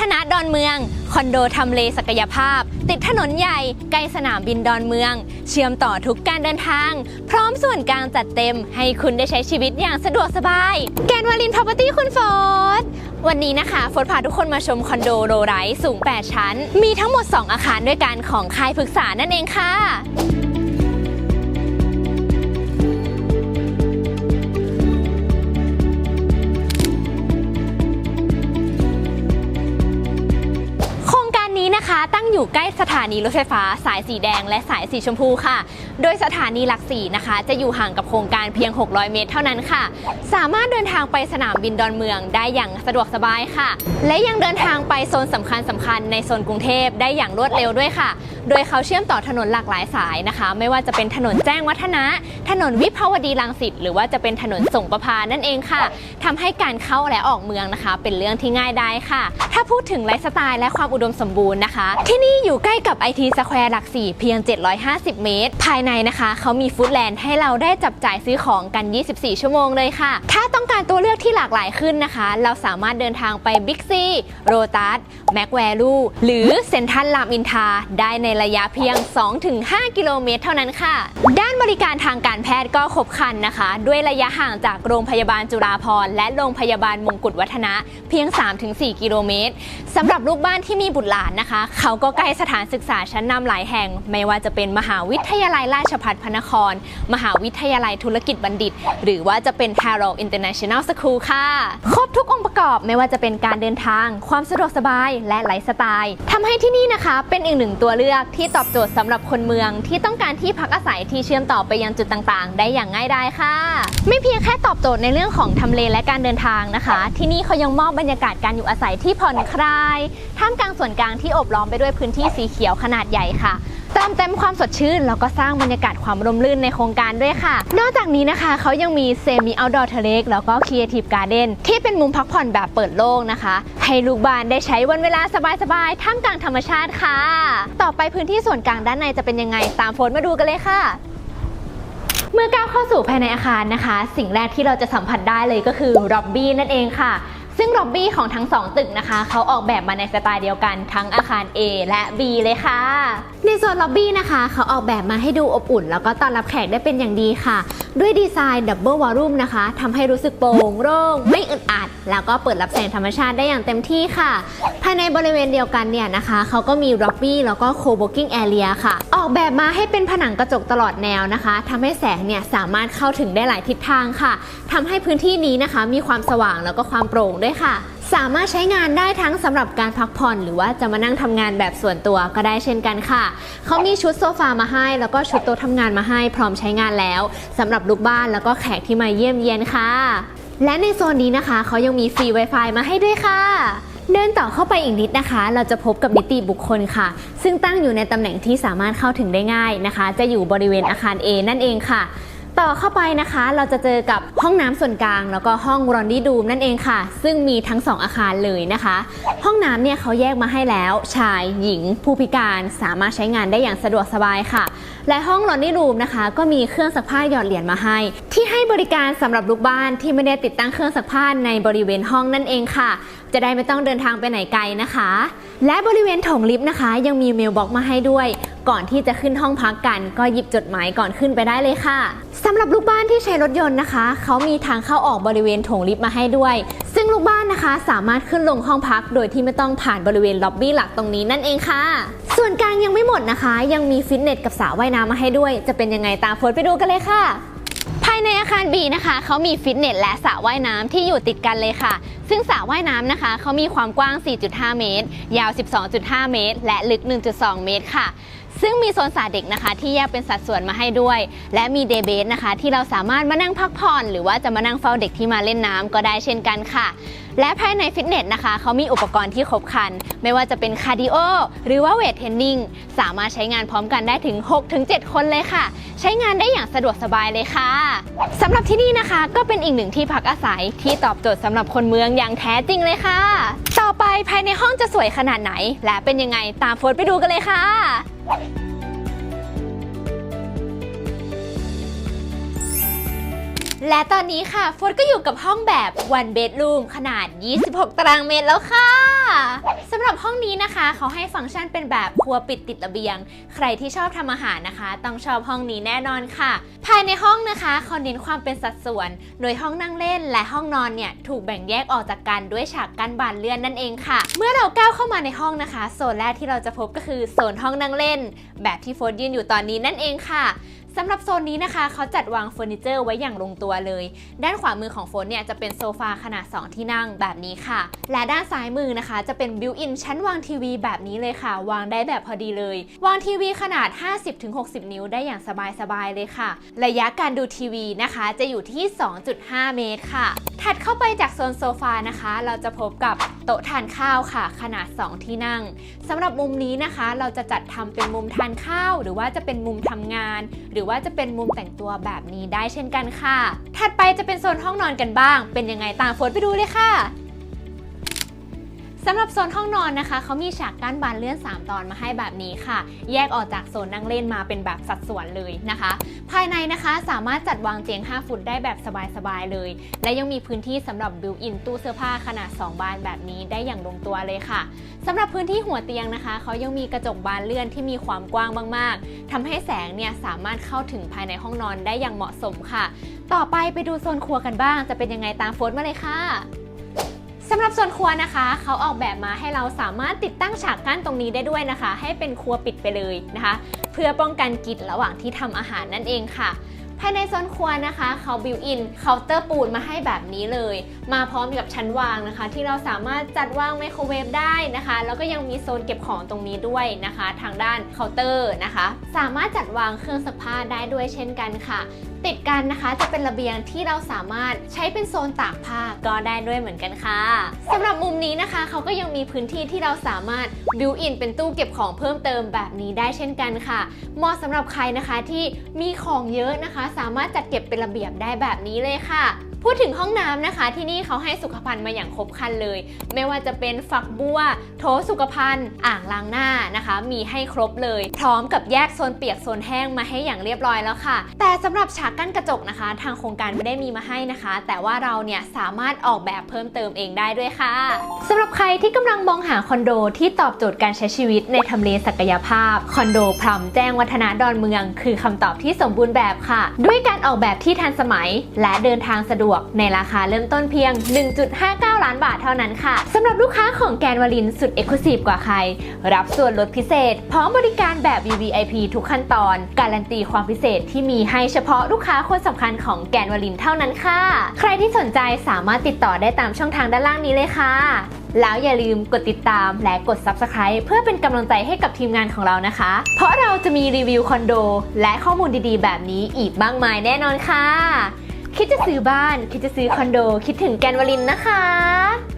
ฒนะดอนเมือง คอนโดทำเลศักยภาพ ติดถนนใหญ่ใกล้สนามบินดอนเมือง เชื่อมต่อทุกการเดินทาง พร้อมส่วนกลางจัดเต็ม ให้คุณได้ใช้ชีวิตอย่างสะดวกสบาย แกนวาลินพ r o p e r t y คุณโฟดวันนี้นะคะโฟดพาทุกคนมาชมคอนโดโรไรส์สูง 8 ชั้น มีทั้งหมด 2 อาคารด้วยกันของค่ายพฤกษานั่นเองค่ะ นะคะ ตั้งอยู่ใกล้สถานีรถไฟฟ้าสายสีแดงและสายสีชมพูค่ะ โดยสถานีหลักสี่นะคะ จะอยู่ห่างกับโครงการเพียง 600 เมตรเท่านั้นค่ะ สามารถเดินทางไปสนามบินดอนเมืองได้อย่างสะดวกสบายค่ะ และยังเดินทางไปโซนสำคัญสคัญในโซนกรุงเทพได้อย่างรวดเร็วด้วยค่ะ โดยเขาเชื่อมต่อถนนหลากหลายสายนะคะ ไม่ว่าจะเป็นถนนแจ้งวัฒนะ ถนนวิภาวดีรังสิตหรือว่าจะเป็นถนนส่งประพานั่นเองค่ะทำให้การเข้าและออกเมืองนะคะ เป็นเรื่องที่ง่ายได้ค่ะ ถ้าพูดถึงไลฟ์สไตล์และความอุดมสมบูรณ์นะคะที่นี่อยู่ใกล้กับ IT Square หลักสี่เพียง 750 เมตร ภายในนะคะเขามีฟู้ดแลนด์ให้เราได้จับจ่ายซื้อของกัน 24 ชั่วโมงเลยค่ะ ถ้าต้องการตัวเลือกที่หลากหลายขึ้นนะคะ เราสามารถเดินทางไปบิ๊กซีโรตัสแม็กแวลูหรือเซ็นทรัลรามอินทราได้ในระยะเพียง 2-5 กิโลเมตรเท่านั้นค่ะ ด้านบริการทางการแพทย์ก็ครบครันนะคะ ด้วยระยะห่างจากโรงพยาบาลจุฬาภรณ์และโรงพยาบาลมงกุฎวัฒนะเพียง 3-4 กิโลเมตรสำหรับลูกบ้านที่มีบุตรหลานนะคะเขาก็ใกล้สถานศึกษาชั้นนำหลายแห่ง ไม่ว่าจะเป็นมหาวิทยาลัยราชภัฏพระนคร มหาวิทยาลัยธุรกิจบัณฑิต หรือว่าจะเป็น Harrow International School ค่ะ ครบทุกองค์ประกอบไม่ว่าจะเป็นการเดินทาง ความสะดวกสบายและไลฟ์สไตล์ทำให้ที่นี่นะคะ เป็นอีกหนึ่งตัวเลือกที่ตอบโจทย์สำหรับคนเมือง ที่ต้องการที่พักอาศัยที่เชื่อมต่อไปยังจุดต่างๆ ได้อย่างง่ายดายค่ะ ไม่เพียงแค่ตอบโจทย์ในเรื่องของทำเลและการเดินทางนะคะ ที่นี่เขายังมอบบรรยากาศการอยู่อาศัยที่ผ่อนคลายท่ามกลางส่วนกลางที่อบล้อมไปด้วยพื้นที่สีเขียวขนาดใหญ่ค่ะเติมเต็มความสดชื่น แล้วก็สร้างบรรยากาศความร่มรื่นในโครงการด้วยค่ะ นอกจากนี้นะคะเขายังมีเซมิเอาดอร์เทเลกแล้วก็ครีเอทีฟการ์เดนที่เป็นมุมพักผ่อนแบบเปิดโล่งนะคะ ให้ลูกบ้านได้ใช้วันเวลาสบายๆท่ามกลางธรรมชาติค่ะ ต่อไปพื้นที่ส่วนกลางด้านในจะเป็นยังไงตามโฟนมาดูกันเลยค่ะเมื่อก้าวเข้าสู่ภายในอาคารนะคะ สิ่งแรกที่เราจะสัมผัสได้เลยก็คือร็อบบี้นั่นเองค่ะ ซึ่งล็อบบี้ของทั้ง 2 ตึกนะคะ เขาออกแบบมาในสไตล์เดียวกันทั้งอาคาร A และ B เลยค่ะ ในส่วนล็อบบี้นะคะ เขาออกแบบมาให้ดูอบอุ่น แล้วก็ต้อนรับแขกได้เป็นอย่างดีค่ะ ด้วยดีไซน์ดับเบิลวอลลุ่มนะคะทำให้รู้สึกโปร่งโล่งไม่อึดอัด แล้วก็เปิดรับแสงธรรมชาติได้อย่างเต็มที่ค่ะ ภายในบริเวณเดียวกันเนี่ยนะคะเขาก็มีล็อบบี้แล้วก็โคเวิร์กิ้งแอเรียค่ะ ออกแบบมาให้เป็นผนังกระจกตลอดแนวนะคะทำให้แสงเนี่ยสามารถเข้าถึงได้หลายทิศทางค่ะทำให้พื้นที่นี้นะคะ มีความสว่างแล้วก็ความโปร่งด้วยค่ะ สามารถใช้งานได้ทั้งสำหรับการพักผ่อน หรือว่าจะมานั่งทำงานแบบส่วนตัวก็ได้เช่นกันค่ะ เขามีชุดโซฟามาให้ แล้วก็ชุดโต๊ะทำงานมาให้พร้อมใช้งานแล้วสำหรับลูกบ้านแล้วก็แขกที่มาเยี่ยมเยียนค่ะ และในโซนนี้นะคะเขายังมีฟรี Wi-Fi มาให้ด้วยค่ะเดินต่อเข้าไปอีกนิดนะคะ เราจะพบกับนิติบุคคลค่ะ ซึ่งตั้งอยู่ในตำแหน่งที่สามารถเข้าถึงได้ง่ายนะคะ จะอยู่บริเวณอาคาร A นั่นเองค่ะ ต่อเข้าไปนะคะเราจะเจอกับห้องน้ำส่วนกลาง แล้วก็ห้องรอนดี้ดูมนั่นเองค่ะ ซึ่งมีทั้ง 2 อาคารเลยนะคะ ห้องน้ำเนี่ยเขาแยกมาให้แล้ว ชายหญิง ผู้พิการสามารถใช้งานได้อย่างสะดวกสบายค่ะ และห้องรอนดี้รูมนะคะ ก็มีเครื่องซักผ้าหยอดเหรียญมาให้ ที่ให้บริการสำหรับลูกบ้านที่ไม่ได้ติดตั้งเครื่องซักผ้าในบริเวณห้องนั่นเองค่ะ จะได้ไม่ต้องเดินทางไปไหนไกลนะคะ และบริเวณโถงลิฟต์นะคะ ยังมีเมลบ็อกมาให้ด้วย ก่อนที่จะขึ้นห้องพักกัน ก็หยิบจดหมายก่อนขึ้นไปได้เลยค่ะสำหรับลูกบ้านที่ใช้รถยนต์นะคะ เขามีทางเข้าออกบริเวณโถงลิฟต์มาให้ด้วย ซึ่งลูกบ้านนะคะสามารถขึ้นลงห้องพัก โดยที่ไม่ต้องผ่านบริเวณล็อบบี้หลักตรงนี้นั่นเองค่ะ ส่วนกลางยังไม่หมดนะคะ ยังมีฟิตเนสกับสระว่ายน้ำมาให้ด้วย จะเป็นยังไงตามโฟนไปดูกันเลยค่ะ ภายใน อาคาร B นะคะเขามีฟิตเนสและสระว่ายน้ำที่อยู่ติดกันเลยค่ะ ซึ่งสระว่ายน้ำนะคะเขามีความกว้าง 4.5 เมตร ยาว 12.5 เมตร และลึก 1.2 เมตรค่ะ ซึ่งมีโซนสระเด็กนะคะ ที่แยกเป็นสัดส่วนมาให้ด้วย และมีเดย์เบสนะคะ ที่เราสามารถมานั่งพักผ่อน หรือว่าจะมานั่งเฝ้าเด็กที่มาเล่นน้ำก็ได้เช่นกันค่ะและภายในฟิตเนสนะคะ เขามีอุปกรณ์ที่ครบครัน ไม่ว่าจะเป็นคาร์ดิโอหรือว่าเวทเทรนนิ่งสามารถใช้งานพร้อมกันได้ถึง 6-7 คนเลยค่ะ ใช้งานได้อย่างสะดวกสบายเลยค่ะสำหรับที่นี่นะคะก็เป็นอีกหนึ่งที่พักอาศัยที่ตอบโจทย์สำหรับคนเมืองอย่างแท้จริงเลยค่ะ ต่อไปภายในห้องจะสวยขนาดไหน และเป็นยังไงตามโฟนไปดูกันเลยค่ะ และตอนนี้ค่ะโฟร์ก็อยู่กับห้องแบบ one bedroom ขนาด 26 ตารางเมตรแล้วค่ะสำหรับห้องนี้นะคะ เขาให้ฟังก์ชันเป็นแบบครัวปิดติดระเบียง ใครที่ชอบทำอาหารนะคะ ต้องชอบห้องนี้แน่นอนค่ะ ภายในห้องนะคะเขาเน้นความเป็นสัดส่วน โดยห้องนั่งเล่นและห้องนอนเนี่ยถูกแบ่งแยกออกจากกันด้วยฉากกั้นบานเลื่อนนั่นเองค่ะ เมื่อเราก้าวเข้ามาในห้องนะคะ โซนแรกที่เราจะพบก็คือโซนห้องนั่งเล่น แบบที่โฟร์ยืนอยู่ตอนนี้นั่นเองค่ะ สำหรับโซนนี้นะคะเขาจัดวางเฟอร์นิเจอร์ไว้อย่างลงตัวเลย ด้านขวามือของโฟนเนี่ยจะเป็นโซฟาขนาด 2 ที่นั่งแบบนี้ค่ะ และด้านซ้ายมือนะคะ จะเป็นบิวอินชั้นวางทีวีแบบนี้เลยค่ะ วางได้แบบพอดีเลย วางทีวีขนาด 50-60 นิ้วได้อย่างสบายๆเลยค่ะ ระยะการดูทีวีนะคะจะอยู่ที่ 2.5 เมตรค่ะ ถัดเข้าไปจากโซนโซฟานะคะ เราจะพบกับ โต๊ะทานข้าวค่ะ ขนาด 2 ที่นั่งสำหรับมุมนี้นะคะ เราจะจัดทำเป็นมุมทานข้าว หรือว่าจะเป็นมุมทำงาน หรือว่าจะเป็นมุมแต่งตัวแบบนี้ได้เช่นกันค่ะ ถัดไปจะเป็นโซนห้องนอนกันบ้าง เป็นยังไงตามโฟนไปดูเลยค่ะ สำหรับโซนห้องนอนนะคะเขามีฉากกั้นบานเลื่อน 3 ตอนมาให้แบบนี้ค่ะ แยกออกจากโซนนั่งเล่นมาเป็นแบบสัดส่วนเลยนะคะ ภายในนะคะสามารถจัดวางเตียง 5 ฟุตได้แบบสบายๆเลย และยังมีพื้นที่สำหรับบิวอินตู้เสื้อผ้าขนาด 2 บานแบบนี้ได้อย่างลงตัวเลยค่ะสำหรับพื้นที่หัวเตียงนะคะเขายังมีกระจกบานเลื่อนที่มีความกว้างมากๆทำให้แสงเนี่ยสามารถเข้าถึงภายในห้องนอนได้อย่างเหมาะสมค่ะ ต่อไปไปดูโซนครัวกันบ้าง จะเป็นยังไงตามโฟนมาเลยค่ะ สำหรับส่วนครัวนะคะ เขาออกแบบมาให้เราสามารถติดตั้งฉากกั้นตรงนี้ได้ด้วยนะคะ ให้เป็นครัวปิดไปเลยนะคะ เพื่อป้องกันกลิ่นระหว่างที่ทำอาหารนั่นเองค่ะ ภายในโซนครัวนะคะเขาบิวอินเคาน์เตอร์ปูนมาให้แบบนี้เลย มาพร้อมกับชั้นวางนะคะ ที่เราสามารถจัดวางไมโครเวฟได้นะคะ แล้วก็ยังมีโซนเก็บของตรงนี้ด้วยนะคะ ทางด้านเคาน์เตอร์นะคะ สามารถจัดวางเครื่องซักผ้าได้ด้วยเช่นกันค่ะ ติดกันนะคะจะเป็นระเบียงที่เราสามารถใช้เป็นโซนตากผ้าก็ได้ด้วยเหมือนกันค่ะสำหรับมุมนี้นะคะเขาก็ยังมีพื้นที่ที่เราสามารถบิวอินเป็นตู้เก็บของเพิ่มเติมแบบนี้ได้เช่นกันค่ะ เหมาะสำหรับใครนะคะที่มีของเยอะนะคะ สามารถจัดเก็บเป็นระเบียบได้แบบนี้เลยค่ะ พูดถึงห้องน้ำนะคะ ที่นี่เขาให้สุขภัณฑ์มาอย่างครบครันเลย ไม่ว่าจะเป็นฝักบัว โถสุขภัณฑ์ อ่างล้างหน้านะคะ มีให้ครบเลย พร้อมกับแยกโซนเปียกโซนแห้งมาให้อย่างเรียบร้อยแล้วค่ะ แต่สำหรับฉากกั้นกระจกนะคะ ทางโครงการไม่ได้มีมาให้นะคะ แต่ว่าเราเนี่ยสามารถออกแบบเพิ่มเติมเองได้ด้วยค่ะสำหรับใครที่กำลังมองหาคอนโดที่ตอบโจทย์การใช้ชีวิตในทำเลศักยภาพคอนโดพรัมแจ้งวัฒนาดอนเมือง คือคำตอบที่สมบูรณ์แบบค่ะ ด้วยการออกแบบที่ทันสมัย และเดินทางสะดวกวก ในราคาเริ่มต้นเพียง 1.59 ล้านบาทเท่านั้นค่ะสำหรับลูกค้าของแกนวลินสุดเอกลุศิกว่าใคร รับส่วนลดพิเศษ พร้อมบริการแบบ VVIP ทุกขั้นตอน การันตีความพิเศษที่มีให้เฉพาะลูกค้าคนสำคัญของแกนวลินเท่านั้นค่ะ ใครที่สนใจสามารถติดต่อได้ตามช่องทางด้านล่างนี้เลยค่ะ แล้วอย่าลืมกดติดตามและกด Subscribe เพื่อเป็นกำลังใจให้กับทีมงานของเรานะคะ เพราะเราจะมีรีวิวคอนโด และข้อมูลดีๆ แบบนี้อีกมากมายแน่นอนค่ะ คิดจะซื้อบ้าน คิดจะซื้อคอนโด คิดถึงแกนวลินนะคะ